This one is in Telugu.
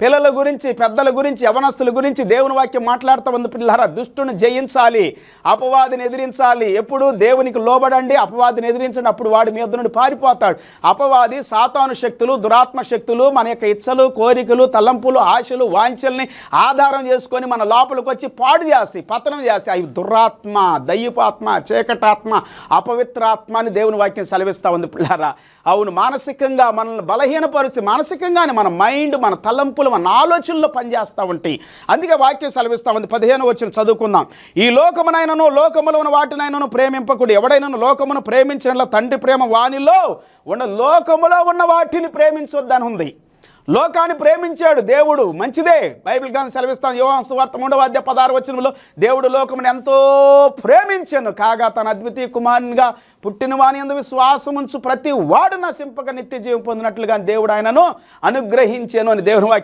పిల్లల గురించి పెద్దల గురించి యవనస్తుల గురించి దేవుని వాక్యం మాట్లాడుతూ ఉంది పిల్లరా దుష్టుని జయించాలి అపవాదిని ఎదిరించాలి. ఎప్పుడు దేవునికి లోబడండి అపవాదిని ఎదిరించండి. అప్పుడు వాడి మీద నుండి పారిపోతాడు. అపవాది సాతాను శక్తులు దురాత్మ శక్తులు మన యొక్క ఇచ్చలు కోరికలు తలంపులు ఆశలు వాంఛల్ని ఆధారం చేసుకొని మన లోపలికి వచ్చి పాడు చేస్తాయి పతనం చేస్తాయి. అవి దురాత్మ దయ్యపాత్మ చీకటాత్మ అపవిత్రాత్మ అని దేవుని వాక్యం సెలవిస్తూ ఉంది పిల్లారా అవును మానసికంగా మనల్ని బలహీనపరిచి మానసికంగానే మన మైండ్ మన తలంపులు మన ఆలోచనలో పనిచేస్తూ ఉంటాయి అందుకే వాక్యం సెలవిస్తూ ఉంది. పదిహేను వచ్చిన చదువుకుందాం. ఈ లోకమునైనను లోకములో ఉన్న వాటినైనను ప్రేమింపకుడు ఎవడైనా లోకమును ప్రేమించిన తండ్రి ప్రేమ వానిలో ఉన్న లోకములో ఉన్న వాటిని ప్రేమించొద్దని ఉంది. లోకాన్ని ప్రేమించాడు దేవుడు. మంచిదే. బైబిల్ గ్రంథం సెలవిస్తాం యోహాన్ సువార్త మూడవ అధ్యాయ పదహారు వచనంలో దేవుడు లోకమును ఎంతో ప్రేమించాను. కాగా తన అద్వితీయ కుమారునిగా పుట్టిన వాని అందు విశ్వాసం ఉంచు. ప్రతి వాడు నశింపక నిత్య జీవం పొందినట్లుగా దేవుడు ఆయనను అనుగ్రహించాను అని దేవుని